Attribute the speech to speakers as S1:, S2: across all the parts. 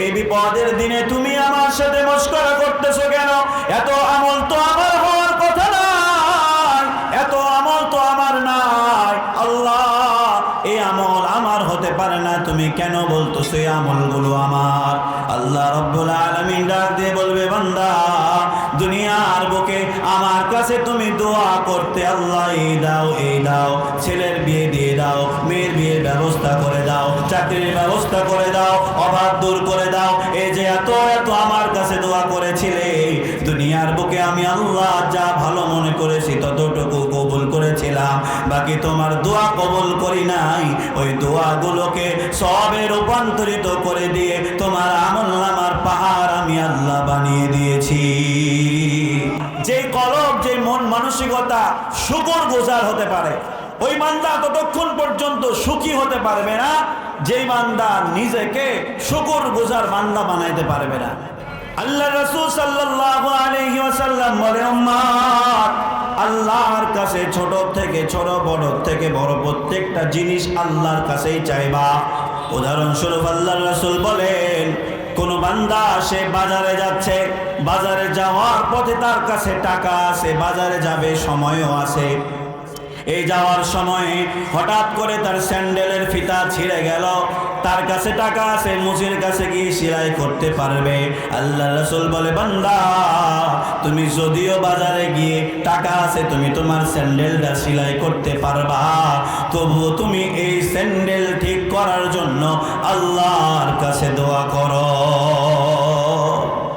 S1: এই বিপদের দিনে তুমি আমার সাথে মস্করা করতেছো কেন? এত আমল তো আমার হওয়ার কথা নাই এত আমল তো আমার নাই। আল্লাহ, এই আমল আমার হতে পারে না। তুমি কেন বলতেছো এই আমলগুলো আমার? আল্লাহ রব্বুল আলামিন ডাক দিয়ে বলবে, বান্দা, দুনিয়ার বুকে আমার কাছে তুমি দোয়া করতে আল্লাহ, এই দাও এই দাও। ছেলের বিয়ে দিয়ে দাও, মেয়ের বিয়ের ব্যবস্থা করে চাকরির ব্যবস্থা করে দাও, অভাব দূর করে দাও। এই যে এত এত আমার কাছে দোয়া করেছিলে। দুনিয়ার বুকে আমি আল্লাহ যা ভালো মনে করেছি ততটুকু কবুল করেছিলাম। বাকি তোমার দোয়া কবুল করি নাই। ওই দোয়াগুলোকে সবে রূপান্তরিত করে দিয়ে তোমার আমল নামার পাহাড় আমি আল্লাহ বানিয়ে দিয়েছি। যে কলব, যে মন মানসিকতা শুকর গোজার হতে পারে। ওই মান্দা ততক্ষণ পর্যন্ত সুখী হতে পারবে না। যেই মান্দা নিজেকে শুকর গোজার মান্দা বানাইতে পারবে না। আল্লাহ রসুল সাল্লাল্লাহু আলাইহি ওয়াসাল্লাম বলে আল্লাহর কাছে ছোট থেকে ছোট, বড় থেকে বড় প্রত্যেকটা জিনিস আল্লাহর কাছেই চাইবা। উদাহরণস্বরূপ আল্লাহ রসুল বলেন, কোন বান্দা সে বাজারে যাচ্ছে, বাজারে যাওয়ার পথে তার কাছে টাকা আছে, বাজারে যাবে, সময়ও আছে। এই যাওয়ার সময়ে হঠাৎ করে তার স্যান্ডেলের ফিতা ছিঁড়ে গেল। তার কাছে টাকা আছে, মুজির কাছে গিয়ে সেলাই করতে পারবে। আল্লাহ রসুল বলে, বান্দা, তুমি যদিও বাজারে গিয়ে টাকা আছে, তুমি তোমার স্যান্ডেলটা সেলাই করতে পারবা। তবুও তুমি এই স্যান্ডেল ঠিক করার জন্য আল্লাহর কাছে দোয়া করো।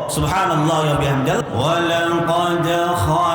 S1: সুবহানাল্লাহ ওয়া বিহামদিহি। ওয়া লাকাদ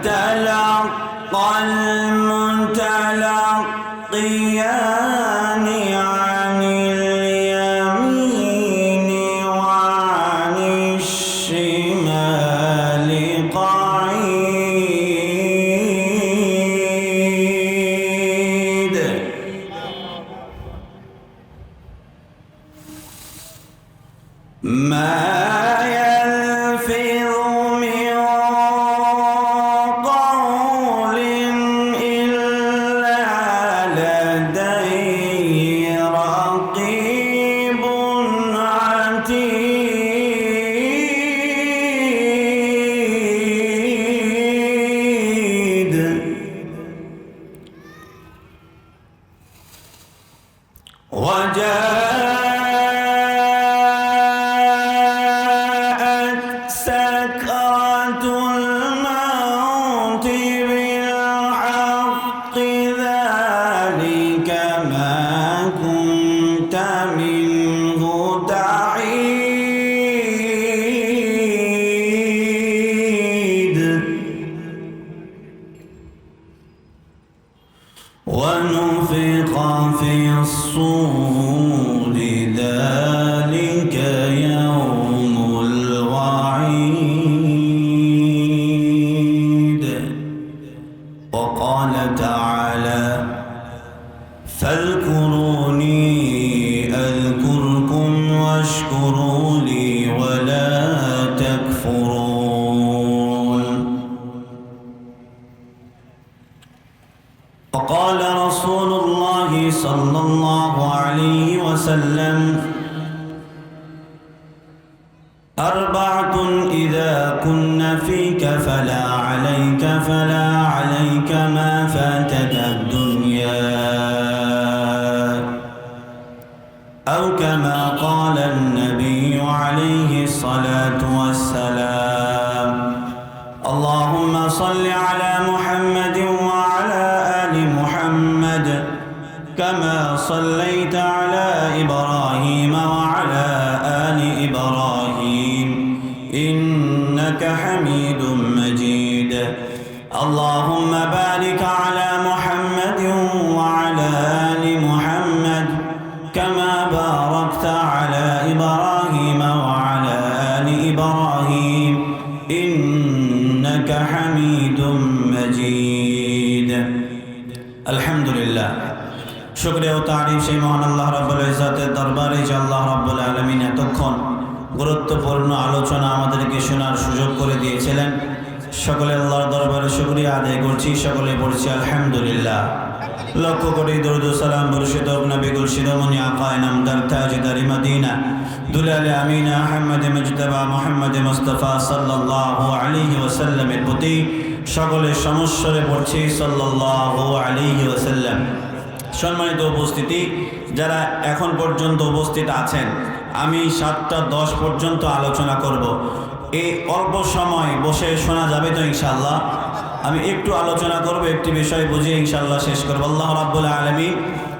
S1: تلقى المتلقيان صل على محمد وعلى آل محمد كما صليت গুরুত্বপূর্ণ আলোচনা আমাদেরকে শোনার সুযোগ করে দিয়েছিলেন। সকলে আল্লাহর দরবারে শুক্রিয়া আদায় করছি সকলে পড়ছি আলহামদুলিল্লাহ। লক্ষ কোটি দরুদ সালাম বর্ষিত নবী গুলশিদমনি আকায় নামদার তাজদারি Medina. দুলালে Amina Ahmad Mujtaba Muhammad Mustafa সাল্লাল্লাহু আলাইহি ওয়াসাল্লামের প্রতি সকলে সমস্বরে পড়ছি সাল্লাল্লাহু আলাইহি ওয়াসাল্লাম। সম্মানিত উপস্থিতি, যারা এখন পর্যন্ত উপস্থিত আছেন আমি সাতটা দশ পর্যন্ত আলোচনা করব। এই অল্প সময় বসে শোনা যাবে তো ইনশাল্লাহ আমি একটু আলোচনা করব একটি বিষয় বুঝিয়ে ইনশাল্লাহ শেষ করবো আল্লাহ রাব্বুল আলমী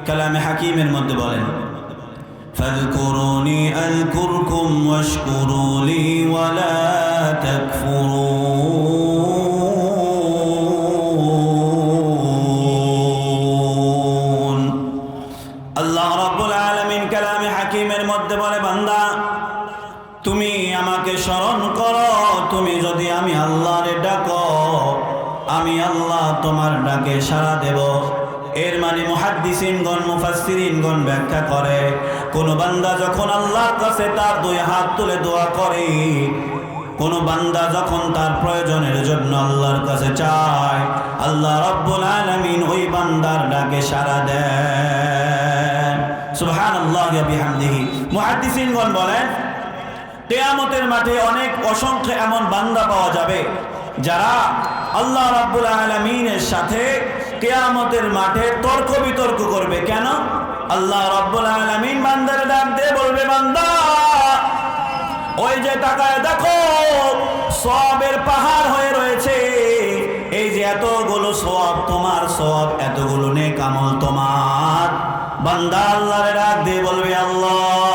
S1: কালামে হাকিমের মধ্যে বলেন فاذكروني أذكركم واشكروا لي ولا تكفرون হাকিমের মধ্যে বলে, বান্দা, তুমি আমাকে স্মরণ করো, তুমি যদি আমি আল্লাহরে ডাকো, আমি আল্লাহ তোমার ডাকে সাড়া দেব। এর মানে মুহাদ্দিসিনগণ, মুফাসসিরিনগণ ব্যাখ্যা করে, কোন বান্দা যখন আল্লাহর কাছে তার দুই হাত তুলে দোয়া করে, কোন বান্দা যখন তার প্রয়োজনের জন্য আল্লাহর কাছে চায়, আল্লাহ রব্বুল আলামিন ওই বান্দার ডাকে সাড়া দেন মুহাদ্দিসিনগণ বলেন, কেয়ামতের মাঠে অনেক অসংখ্য এমন বান্দা পাওয়া যাবে, যারা আল্লাহ রাব্বুল আলমিনের সাথে কেয়ামতের মাঠে তর্ক বিতর্ক করবে। কেন? আল্লাহ রাব্বুল আলমিন বান্দার ডাক দিয়ে বলবে, বান্দা, ওই যে টাকায় দেখো সবের পাহাড় হয়ে রয়েছে। এই যে এতগুলো সব তোমার সব এতগুলো নে কামল তোমার। বান্দা আল্লাহরে ডাক দিয়ে বলবে আল্লাহ।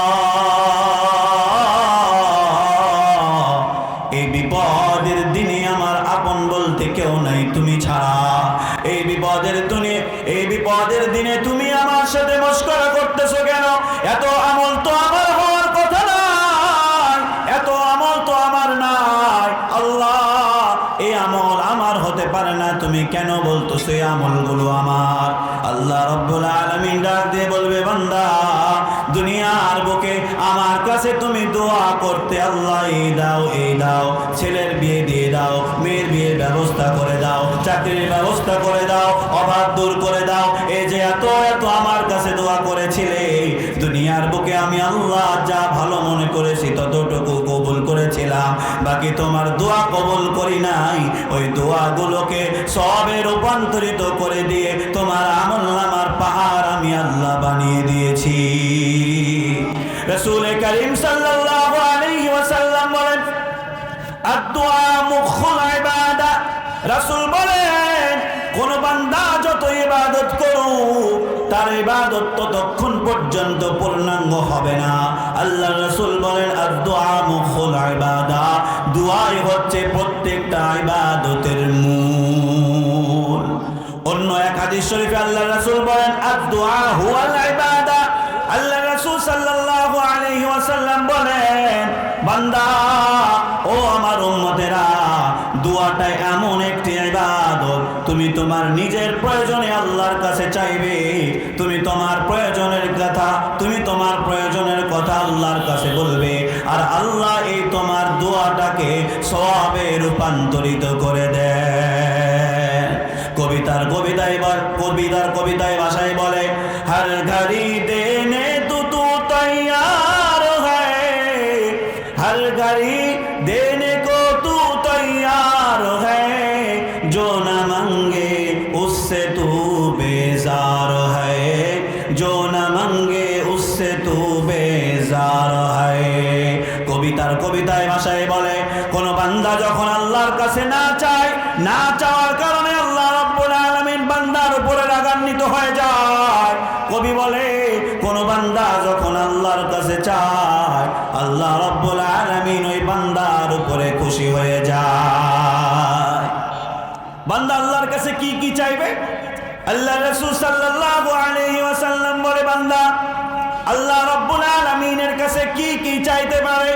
S1: করতে আল্লাহ এই দাও এই দাও। ছেলের বিয়ে দিয়ে দাও, মেয়ের বিয়ের ব্যবস্থা করে দাও, চাকরির ব্যবস্থা করে দাও, অভাব দূর করে দাও। এই যে এত এত আমার কাছে দোয়া করেছিলে, দুনিয়ার বুকে আমি আল্লাহ যা ভালো মনে করেছি ততটুকু কবুল করেছিলাম। বাকি তোমার দোয়া কবুল করি নাই। ওই দোয়াগুলোকে সবে রূপান্তরিত করে দিয়ে তোমার আমল নামার পাহাড় আমি আল্লাহ বানিয়ে দিয়েছি। রাসূল বলেন, কোন বান্দা যত ইবাদত করুক, তার ইবাদত ততক্ষণ পর্যন্ত পূর্ণাঙ্গ হবে না। আল্লাহ রাসূল বলেন দুআই হচ্ছে প্রত্যেকটা ইবাদতের মূল। অন্য এক হাদিস শরীফে আল্লাহ রাসূল বলেন আদুয়া হুয়াল প্রজ্বলিত করে দে। কবিতার কবিতায় কবিতার কবিতায় ভাষায় বলে, হার ঘড়ি দেনে তু তু তৈয়ার হর ঘড়ি দেনে কো তু তৈয়ার না তু কাছে না চায়, না চাওয়ার কারণে আল্লাহ রাব্বুল আলামিন বান্দার উপরে রাগান্বিত হয়ে যায়। কবি বলে, কোন বান্দা যখন আল্লাহর কাছে চায়, আল্লাহ রাব্বুল আলামিন ওই বান্দার উপরে খুশি হয়ে যায়। বান্দা আল্লাহর কাছে কি কি চাইবে? আল্লাহ রসুল সাল্লাল্লাহু আলাইহি ওয়াসাল্লাম বলে, বান্দা, আল্লাহ রব্বুল আলামিনের কাছে কি কি চাইতে পারে?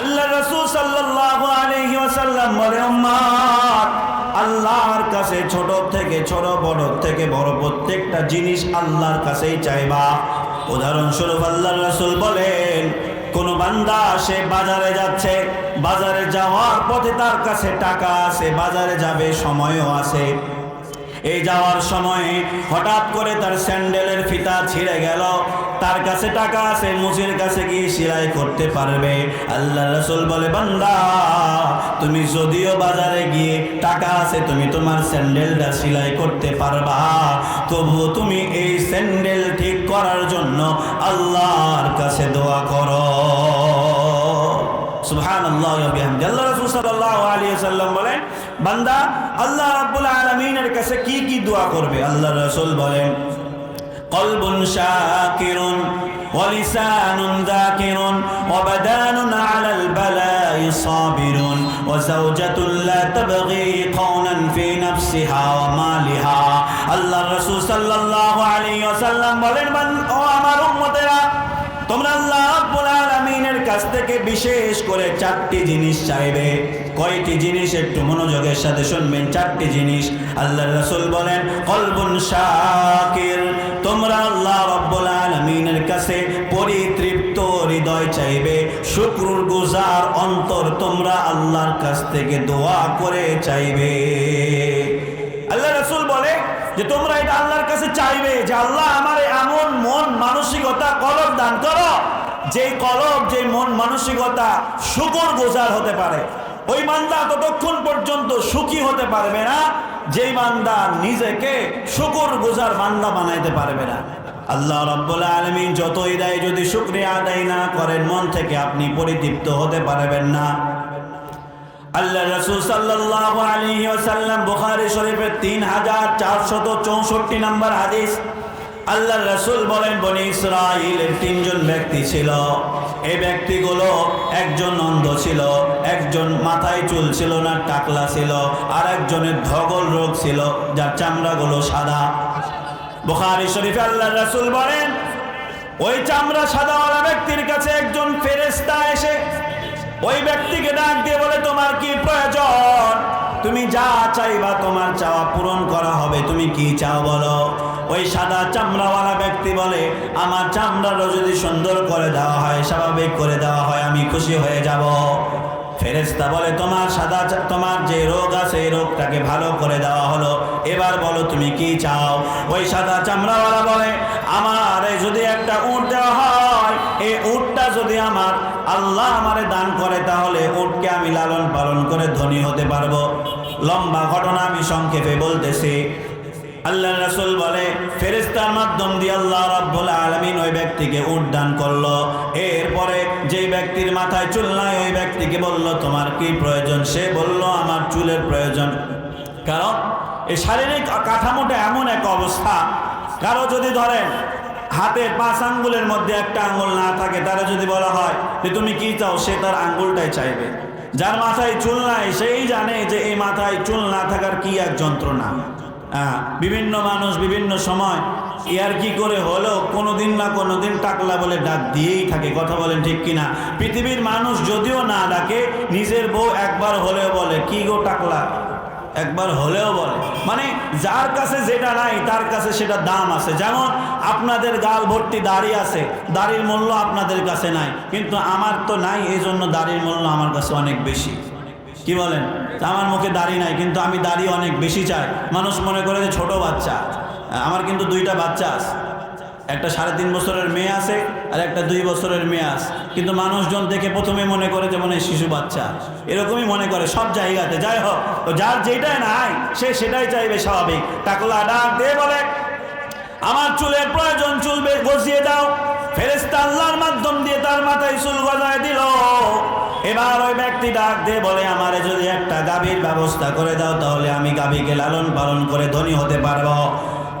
S1: আল্লাহ রসুল সাল্লাল্লাহু আল্লাহর কাছে ছোট থেকে ছোট, বড় থেকে বড় প্রত্যেকটা জিনিস আল্লাহর কাছেই চাইবা। উদাহরণস্বরূপ আল্লাহ রসুল বলেন, কোন বান্দা সে বাজারে যাচ্ছে, বাজারে যাওয়ার পথে তার কাছে টাকা আছে, বাজারে যাবে, সময়ও আছে। এই যাওয়ার সময় হঠাৎ করে তার স্যান্ডেলের ফিতা ছিঁড়ে গেল। তার কাছে টাকা আছে মুসির কাছে গিয়ে সেলাই করতে পারবে। আল্লাহ রসুল বলে, বান্দা, তুমি যদিও বাজারে গিয়ে টাকা আছে, তুমি তোমার স্যান্ডেলটা সেলাই করতে পারবা। তবুও তুমি এই স্যান্ডেল ঠিক করার জন্য আল্লাহর কাছে দোয়া করো। ওয়া বিহামদি আল্লাহ রাসূল সাল্লাল্লাহু আলাইহি ওয়াসাল্লাম বলেন বান্দা আল্লাহ রাব্বুল আলামিনের কাছে কি কি দোয়া করবে আল্লাহ রাসূল বলেন কলবুন শাকিরুন ولسان ذاكر وبدان على البلاء صابر وزوجة لا تبغي قونا في نفسها ومالها الله الرسول صلى الله عليه وسلم বলেন ও আমার উম্মতেরা তোমরা আল্লাহ রাব্বুল আলামিনের কাছ থেকে বিশেষ করে চারটি জিনিস চাইবে। কয়টি জিনিস? একটু মনোযোগের সাথে শুনবেন। চারটি জিনিস। আল্লাহ রাসূল বলেন, কলবুন শাকির। তোমরা আল্লাহ রাব্বুল আলামিনের কাছে পরিতৃপ্ত হৃদয় চাইবে। শুকরুর গুজার অন্তর তোমরা আল্লাহর কাছ থেকে দোয়া করে চাইবে। আল্লাহ রসুল বলে যে, তোমরা এটা আল্লাহর কাছে চাইবে যে, আল্লাহ আমার এমন মন, মানসিকতা, কলব দান করো যে কলব যে মন মানসিকতা শুকর গোজার হতে পারে। ওই মান্দা ততক্ষণ পর্যন্ত সুখী হতে পারবে না, যেই মান্দা নিজেকে শুকর গোজার মান্দা বানাইতে পারবে না। আল্লাহ রব্বুল আলমিন যতই দেয় যদি শুক্রিয়া আদায় না করেন, মন থেকে আপনি পরিতৃপ্ত হতে পারবেন না। আল্লাহ রসুল সাল্লাল্লাহু আলাইহি ওয়াসাল্লাম বুখারী শরীফের 3464 নম্বর হাদিস আল্লাহ রসুল বলেন, বনি ইসরাইলের তিনজন ব্যক্তি ছিল। এই ব্যক্তিগুলো একজন অন্ধ ছিল, একজন মাথায় চুল ছিল না, টাকলা ছিল আর একজনের ধগল রোগ ছিল, যার চামড়াগুলো সাদা। বোখারি শরীফে আল্লাহ রসুল বলেন, ওই চামড়া সাদাওয়ালা ব্যক্তির কাছে একজন ফেরেস্তা এসে ওই ব্যক্তিকে ডাক দিয়ে বলে, তোমার কি প্রয়োজন? তুমি যা চাইবা তোমার চাওয়া পূরণ করা হবে। তুমি কি চাও বলো? ওই সাদা চামড়াওয়ালা ব্যক্তি বলে, আমার চামড়ারও যদি সুন্দর করে দেওয়া হয়, স্বাভাবিক করে দেওয়া হয়, আমি খুশি হয়ে যাব। ফেরেস্তা বলে, তোমার সাদা তোমার যে রোগ আছে, এই রোগটাকে ভালো করে দেওয়া হলো। এবার বলো তুমি কি চাও? ওই সাদা চামড়াওয়ালা বলে, আমার যদি একটা উট দেওয়া হয় যদি আমার আল্লাহ আমারে দান করে, তাহলে উটকে আমি লালন পালন করে ধনী হতে পারব। লম্বা ঘটনা আমি সংক্ষেপে বলতেছি। আল্লাহ রাসূল বলে, ফেরেশতার মাধ্যম দিয়ে আল্লাহ রাব্বুল আলামিন ওই ব্যক্তিকে উদ্যান করল। এরপরে যেই ব্যক্তির মাথায় চুল নাই, ওই ব্যক্তিকে বলল, তোমার কি প্রয়োজন? সে বলল, আমার চুলের প্রয়োজন। কারণ এই শারীরিক কাঠামোটা এমন এক অবস্থা। কারও যদি ধরেন হাতের পাঁচ আঙ্গুলের মধ্যে একটা আঙ্গুল না থাকে, তারা যদি বলা হয় যে তুমি কি চাও, সে তার আঙ্গুলটাই চাইবে। যার মাথায় চুল নাই, সেই জানে যে এই মাথায় চুল না থাকার কি এক যন্ত্রণা। বিভিন্ন মানুষ বিভিন্ন সময়, ইয়ার কি করে হলেও কোনোদিন না কোনোদিন টাকলা বলে ডাক দিয়েই থাকে, কথা বলেন ঠিক কিনা? পৃথিবীর মানুষ যদিও না ডাকে, নিজের বউ একবার হলেও বলে, কি গো টাকলা? একবার হলেও বলে। মানে যার কাছে যেটা নাই, তার কাছে সেটা দাম আছে। যেমন আপনাদের গাল ভর্তি দাড়ি আছে, দাড়ির মূল্য আপনাদের কাছে নাই। কিন্তু আমার তো নাই, এই জন্য দাড়ির মূল্য আমার কাছে অনেক বেশি। কি বলেন? আমার মুখে দাড়ি নাই, কিন্তু আমি দাড়ি অনেক বেশি চাই। মানুষ মনে করে যে ছোট বাচ্চা। আমার কিন্তু দুইটা বাচ্চা আছে। একটা সাড়ে তিন বছরের মেয়ে আছে আর একটা দুই বছরের মেয়ে আছে। কিন্তু মানুষজন দেখে প্রথমে মনে করে যে মনে শিশু বাচ্চা। এরকমই মনে করে সব জায়গাতে। যাই হোক, তো যার যেটাই নাই, সে সেটাই চাইবে স্বাভাবিক। টাকলা ডাক দিয়ে বলে, আমার চুলের প্রয়োজন, চুল গজিয়ে দাও। ফেরেস্তা আল্লাহর মাধ্যম দিয়ে তার মাথায় চুল গজায় দিল। এবার ওই ব্যক্তি ডাক দিয়ে বলে, আমারে যদি একটা গাভীর ব্যবস্থা করে দাও, তাহলে আমি গাভীকে লালন পালন করে ধনী হতে পারব।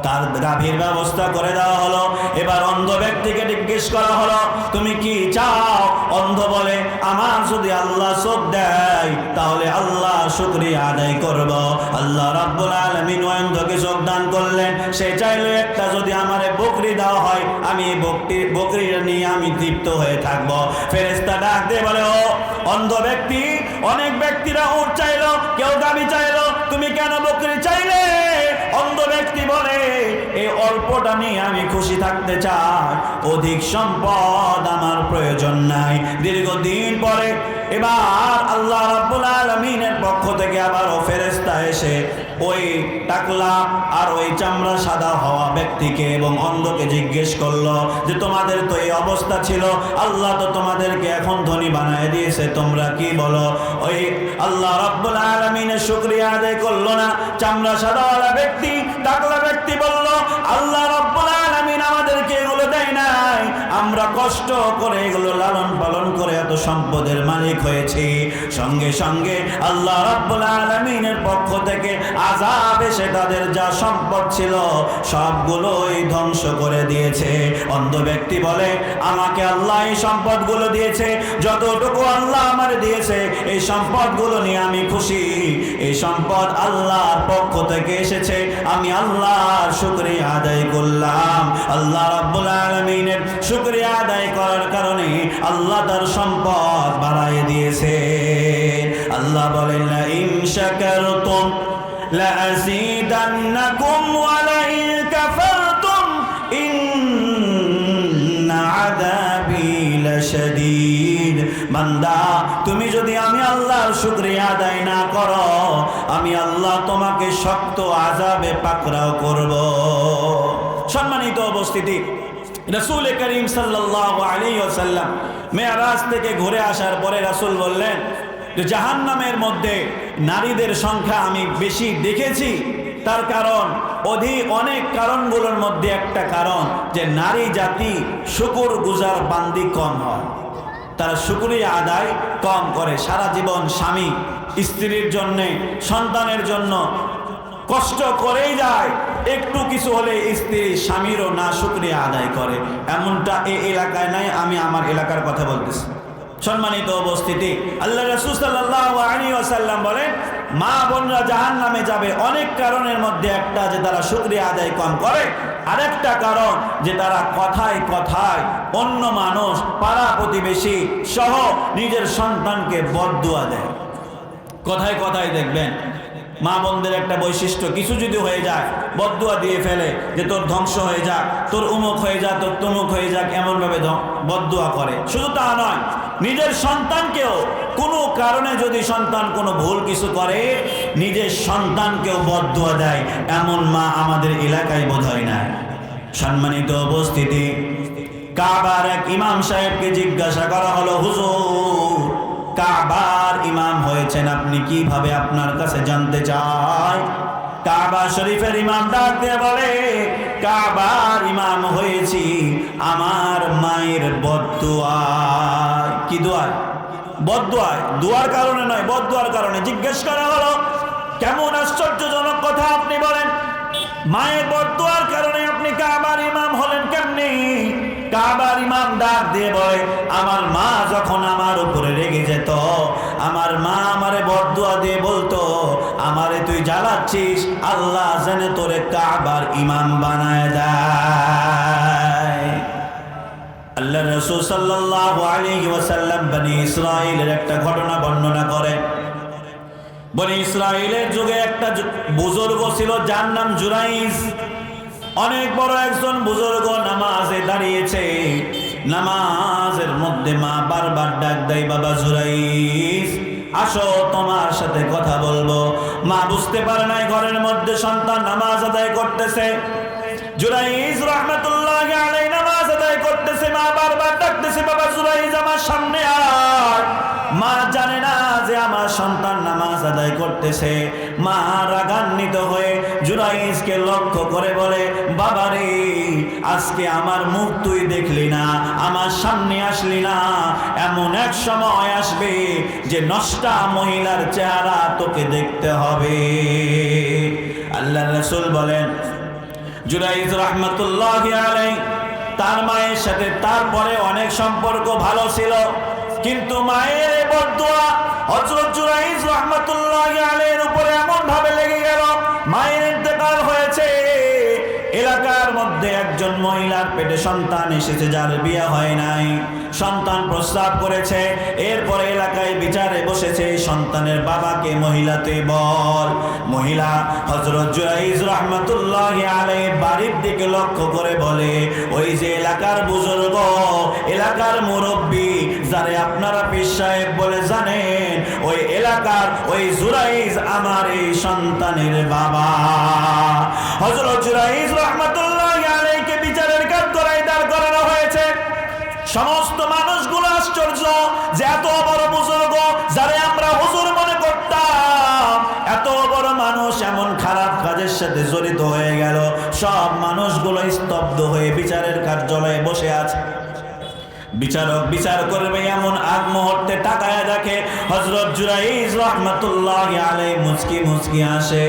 S1: তার গাভীর ব্যবস্থা করে দেওয়া হলো। এবার অন্ধ ব্যক্তিকে জিজ্ঞেস করা হলো, তুমি কি চাও? অন্ধ বলে, আমার যদি আল্লাহ চোখ দেয়, তাহলে আল্লাহ শুক্রিয়া আদায় করব। আল্লাহ রাব্বুল আলামিন অন্ধকে চোখ দান করলেন। সে চাইলে, একটা যদি আমার বকরি দেওয়া হয়, আমি বকরি, বকরিটা নিয়ে আমি তৃপ্ত হয়ে থাকব। ফেরেস্তা দিয়ে বলে, ও অন্ধ ব্যক্তি, অনেক ব্যক্তিরা উঠ চাইলো, কেউ দাবি চাইলো, তুমি কেন বকরি চাইলে? অন্ধ ব্যক্তি বলে অল্পটা নিয়ে আমি খুশি থাকতে চাই। অধিক সম্পদ আমার প্রয়োজন নাই। দীর্ঘদিন পরে এবার আল্লাহ রাব্বুল আলামিনের পক্ষ থেকে আবার ও ফেরেশতা এসে ওই টাকলা আর ওই চামড়া সাদা হওয়া ব্যক্তিকে এবং অন্ধকে জিজ্ঞেস করল যে, তোমাদের তো এই অবস্থা ছিল, আল্লাহ তো তোমাদেরকে এখন ধনী বানায় দিয়েছে, তোমরা কি বলো? ওই আল্লাহ রাব্বুল আলামিনের শুকরিয়া আদায় করল না। চামড়া সাদাওয়ালা ব্যক্তি, টাকলা ব্যক্তি বলল, আল্লাহ রাব্বুল কষ্ট করে এগুলো লালন পালন করে এত সম্পদের মালিক হয়েছি। সঙ্গে সঙ্গে আল্লাহ রাব্বুল আলামিনের পক্ষ থেকে আযাব এসে তাদের যা সম্পদ ছিল সবগুলোই ধ্বংস করে দিয়েছে। অন্ধ ব্যক্তি বলে, আমাকে আল্লাহ এই সম্পদগুলো দিয়েছে। যতটুকু আল্লাহ আমার দিয়েছে, এই সম্পদগুলো নিয়ে আমি খুশি। এই সম্পদ আল্লাহর পক্ষ থেকে এসেছে। আমি আল্লাহর শুকরিয়া আদায় করলাম। আল্লাহ রাব্বুল আলামিনের শুকরিয়া আদায় করার কারণে আল্লাহ তার সম্পদ বাড়াই দিয়েছে আল্লাহ বলেন তুমি যদি আমি আল্লাহর শুক্রিয়া আদায় না করো, আমি আল্লাহ তোমাকে শক্ত আজাবে পাকড়াও করব। সম্মানিত অবস্থিতি রসুল করিম ওয়াসাল্লাম মেয়ারাজ থেকে ঘুরে আসার পরে রাসূল বললেন, যে জাহান্নামের মধ্যে নারীদের সংখ্যা আমি বেশি দেখেছি, তার কারণ, অধিক অনেক কারণগুলোর মধ্যে একটা কারণ, যে নারী জাতি শুকুর গুজার বান্দি কম হয়। তারা শুকুরিয়া আদায় কম করে, সারা জীবন স্বামী, স্ত্রীর জন্যে, সন্তানের জন্য কষ্ট করেই যায়। একটু কিছু হলে স্ত্রী স্বামীরও না শুক্রিয়া আদায় করে। এমনটা এই এলাকায় নাই, আমি আমার এলাকার কথা বলতেছি। সম্মানিত উপস্থিতি, আল্লাহ রসুল সাল্লাম বলেন, মা বোনরা জাহান নামে যাবে অনেক কারণের মধ্যে একটা যে তারা শুক্রিয়া আদায় কম করে, আরেকটা কারণ যে তারা কথায় কথায় অন্য মানুষ, পাড়া প্রতিবেশী সহ নিজের সন্তানকে বদুয়া দেয়। কথায় কথায় দেখবেন মা বোনদের একটা বৈশিষ্ট্য, কিছু যদি হয়ে যায় বদুয়া দিয়ে ফেলে যে তোর ধ্বংস হয়ে যাক, তোর উমুক হয়ে যাক, তোর তুমুক হয়ে যাক, এমনভাবে বদুয়া করে। শুধু তা নয়, নিজের সন্তানকেও কোনো কারণে যদি সন্তান কোনো ভুল কিছু করে, নিজের সন্তানকেও বদুয়া দেয়, এমন মা আমাদের এলাকায় বোধ হয় না সম্মানিত উপস্থিতি, কাবার এক ইমাম সাহেবকে জিজ্ঞাসা করা হলো, হুজুর কাবার ইমাম হয়েছেন, আপনি কীভাবে আপনার কাছে জানতে চাই? কাবা শরীফের ইমাম ডাক দিয়ে বলে, কাবার ইমাম হয়েছি, আমার মায়ের বদুয়ায় কি দোয়ায়? বদুয়ায় দোয়ার কারণে নয় বদুয়ার কারণে। জিজ্ঞেস করা হলো, কেমন আশ্চর্যজনক কথা আপনি বলেন। মায়ের বদুয়ার কারণে আপনি কাবার ইমাম হলেন কেমনি? কাবার ইমাম ডাক দিয়ে বলে, আমার মা যখন আমার উপরে রেগে যেত আমার মা আমারে বদুয়া দিয়ে বলতো, আমারে তুই জ্বালাচ্ছিস, আল্লাহ জানে তোরে কাবার ইমাম বানায় দেয়। আল্লাহ রসুল সাল্লাল্লাহু আলাইহি ওয়াসাল্লাম বনি ইসরাইলের একটা ঘটনা বর্ণনা করে। বনি ইসরাইলের যুগে একটা বুজুর্গ ছিল, যার নাম জুরাইজ। অনেক বড় একজন বুজুর্গ নামাজে দাঁড়িয়েছে। নামাজের মধ্যে মা বারবার ডাক দেয়, বাবা জুরাইজ আসো, তোমার সাথে কথা বলব। মা বুঝতে পারে নাই, ঘরের মধ্যে সন্তান নামাজ আদায় করতেছে। জুরাইজ রহমতুল্লাহ নামাজ আদায় করতেছে, মা বারবার ডাকতেছে, বাবা জুরাইজ আমার সামনে আর মা জানে না যে আমার সন্তান নামাজ আদায় করতেছে। মা রাগান্বিত হয়ে জুরাইজকে লক্ষ্য করে বলে বাবা রে আজকে আমার মুখ তুই দেখলি না, আমার সামনে আসলি না। এমন এক সময় আসবে যে নষ্টা মহিলার চেহারা তোকে দেখতে হবে। আল্লাহ রসুল বলেন জুরাইজ রহমতুল্লাহ আলাই তার মায়ের সাথে তারপরে অনেক সম্পর্ক ভালো ছিল। কিন্তু মায়ের বদুয়া হজরত জুরাইজ রহমতুল্লাহ আলাইয়ের উপরে এমন ভাবে লেগে গেল, মায়ের ইন্তেকাল হয়েছে। এলাকার মধ্যে একজন মহিলার পেটে সন্তান এসেছে যার বিয়ে হয় নাই। সন্তান প্রস্তাব করেছে, এরপরে এলাকায় বিচারে বসেছে, সন্তানের বাবাকে মহিলাতে বল। মহিলা হজরত জুরাইজ রহমতুল্লাহ আলাই বাড়ির দিকে লক্ষ্য করে বলে, ওই যে এলাকার বুজুর্গ, এলাকার মুরব্বী যারে আপনারা পীর সাহেব বলে জানেন, ওই এলাকার ওই জুরাইজ আমার এই সন্তানের বাবা। হজরত জুরাইজ রহমতুল্লাহ আলাইকে বিচারের কাজ করাই দাঁড় করানো হয়েছে। সমস্ত মানুষগুলো আশ্চর্য যে এত বড় বুজুর্গ যারে আমরা হুজুর মনে করতাম। এত বড় মানুষ এমন খারাপ কাজের সাথে জড়িত হয়ে গেল। সব মানুষগুলো স্তব্ধ হয়ে বিচারের কার্যালয়ে বসে আছে। বিচারক বিচার করবে এমন আগ মুহূর্তে তাকায় দেখে হজরত জুরাইজ রহমতুল্লাহ আলাই মুসকি মুসকি হাসে।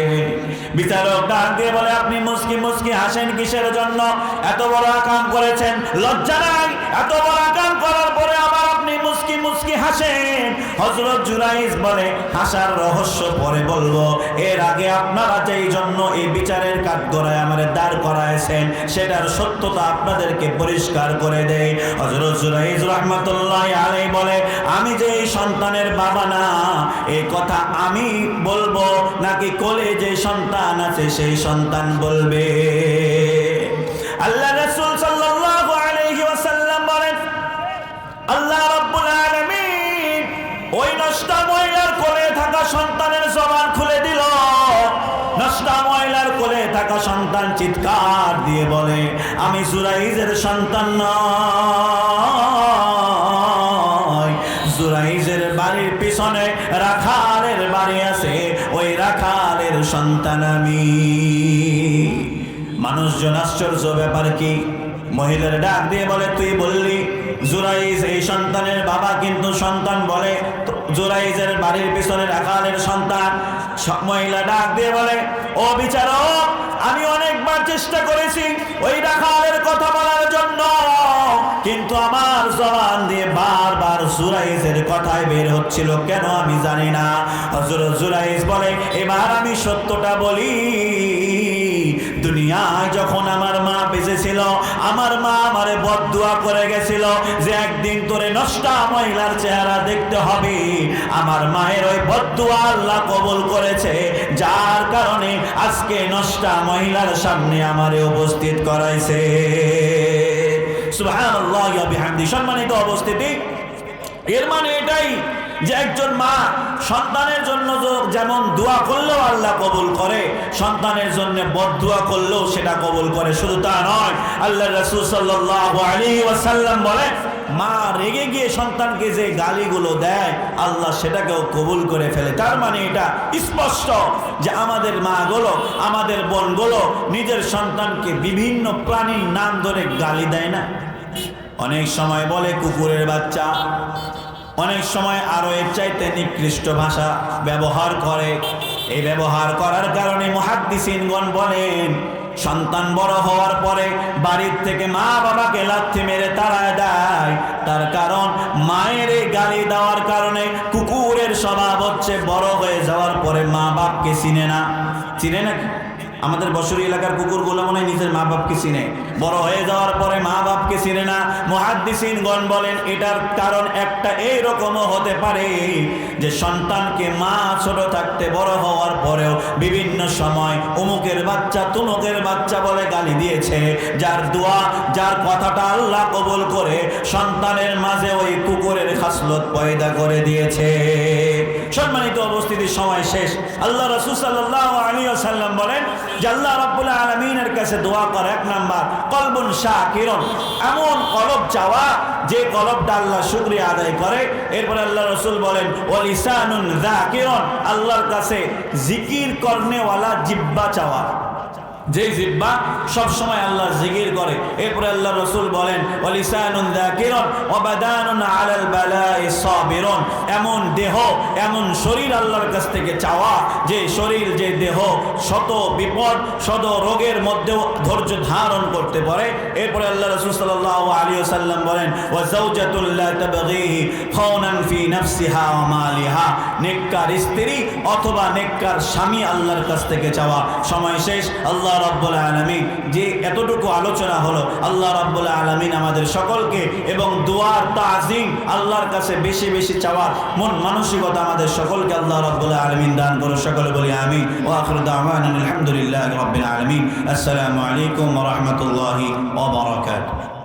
S1: বিচারক ডাক দিয়ে বলে, আপনি মুসকি মুসকি হাসেন কিসের জন্য? এত বড় আকাম করেছেন। লজ্জা নাই। এত বড় আকাম করার পরে আবার আপনি মুসকি মুসকি হাসেন। হজরত জুরাইজ বলে হাসার রহস্য পরে বলব। এর আগে আপনারা যেই জন্য এই বিচারের কাঠগড়ায় আমার দাঁড় করাইছেন, সেটার সত্যতা আপনাদেরকে পরিষ্কার করে দেয় হজরত জুরাইজ রহমতুল্লাহ আলাই বলে, আমি যে এই সন্তানের বাবা না এই কথা আমি বলব, নাকি কোলে যে সন্তান আছে সেই সন্তান বলবে? সন্তান চিৎকার দিয়ে বলে, আমি জুরাইজের সন্তান নয়। বাড়ির পিছনে রাখালের বাড়ি আছে, ওই রাখালের সন্তান আমি। মানুষজন আশ্চর্য ব্যাপার কি? মহিলার ডাক দিয়ে বলে, তুই বললি জুরাইজ এই সন্তানের বাবা কিন্তু সন্তান বলে জুরাইজের বাড়ির পিছনে রাখালের সন্তান। মহিলা ডাক দিয়ে বলে, ও বিচারক, আমি অনেকবার চেষ্টা করেছি ওই রাখালের কথা বলার জন্য, কিন্তু আমার জবান দিয়ে বারবার জুরাইজের কথাই বের হচ্ছিল। কেন আমি জানি না। হজরত জুরাইজ বলে, এবার আমি সত্যটা বলি। দুনিয়ায় যখন আমার মা বেঁচে ছিল আমার মা আমারে বদুয়া করে গেছিল যে একদিন তোরে নষ্টা মহিলার চেহারা দেখতে হবে। আমার মায়ের ওই বদুয়া আল্লাহ কবুল করেছে, যার কারণে আজকে নষ্টা মহিলার সামনে আমারে উপস্থিত করাইছে। সুবহানাল্লাহ ওয়া বিহামদি সম্মানিত উপস্থিতি এর মানে এটাই যে একজন মা সন্তানের জন্য যেমন দোয়া করলেও আল্লাহ কবুল করে, সন্তানের জন্য বদুয়া করলেও সেটা কবুল করে। শুধু তা নয় আল্লাহ রসুল ওয়াসাল্লাম বলে মা রেগে গিয়ে সন্তানকে যে গালিগুলো দেয়, আল্লাহ সেটাকেও কবুল করে ফেলে। তার মানে এটা স্পষ্ট যে আমাদের মাগুলো, আমাদের বোনগুলো নিজের সন্তানকে বিভিন্ন প্রাণীর নাম ধরে গালি দেয় না। অনেক সময় বলে কুকুরের বাচ্চা অনেক সময় আরও এর চাইতে নিকৃষ্ট ভাষা ব্যবহার করে। এই ব্যবহার করার কারণে মহাদ্দিসিনগণ বলেন, সন্তান বড় হওয়ার পরে বাড়ির থেকে মা বাবাকে লাথি মেরে তাড়ায় দেয়। তার কারণ মায়ের এই গালি দেওয়ার কারণে কুকুরের স্বভাব হচ্ছে বড় হয়ে যাওয়ার পরে মা বাপকে চিনে না। চিনে নাকি আমাদের বসরি এলাকার কুকুরগুলো মনে হয় নিজের মা বাপকে চিনে। বড় হয়ে যাওয়ার পরে মা বাপকে চিনে না। মহাদ্দিসিনগণ বলেন, এটার কারণ একটা এইরকমও হতে পারে যে সন্তানকে মা ছোট থাকতে বড় হওয়ার পরেও বিভিন্ন সময় অমুকের বাচ্চা, তুমুকের বাচ্চা বলে গালি দিয়েছে। যার দোয়া, যার কথাটা আল্লাহ কবুল করে সন্তানের মাঝে ওই কুকুরের খাসলত পয়দা করে দিয়েছে। সম্মানিত উপস্থিতির সময় শেষ। আল্লাহ রসুল সাল্লাহ আলী আসাল্লাম বলেন আল্লাহ আলমিনের কাছে দোয়া এক নাম্বার, কলবন শাহ কিরণ এমন কলব চাওয়া যে কলবটা আল্লাহ শুক্রিয়া আদায় করে। এরপরে আল্লাহ রসুল বলেন ওলিসানুন কিরণ আল্লাহর কাছে জিকির করনেওয়ালা জিব্বা চাওয়া। যে জিব্বা সবসময় আল্লাহ জিকির করে এরপরে আল্লাহ রসুল বলেন ওলিসানুন যাকিরুন ওয়া বাদানুন আলাল বালাই সাবিরুন। এমন দেহ, এমন শরীর আল্লাহর কাছ থেকে চাওয়া, যে শরীর, যে দেহ শত বিপদ, শত রোগের মধ্যেও ধৈর্য ধারণ করতে পারে। এরপরে আল্লাহ রসুল সাল্লাহ আলী সাল্লাম বলেন ও জৌজাতুল্লাহ তবগিহি খৌনান ফি নাফসিহা ওয়া মালিহা। নেককার স্ত্রী অথবা নেককার স্বামী আল্লাহর কাছ থেকে চাওয়া। সময় শেষ, আল্লাহ রাব্বুল আলামিন যে এতটুকু আলোচনা হলো আল্লাহ রাব্বুল আলামিন আমাদের সকলকে এবং দোয়ার তাজিম আল্লাহর কাছে বেশি বেশি চাওয়ার মন মানসিকতা আমাদের সকলকে আল্লাহ রাব্বুল আলামিন দান করো সকলে বলি আমি ওয়া আখিরু দাওয়ানা আলহামদুলিল্লাহি রাব্বিল আলামিন। আসসালামু আলাইকুম রাহমাতুল্লাহি ওয়া বারাকাতুহু।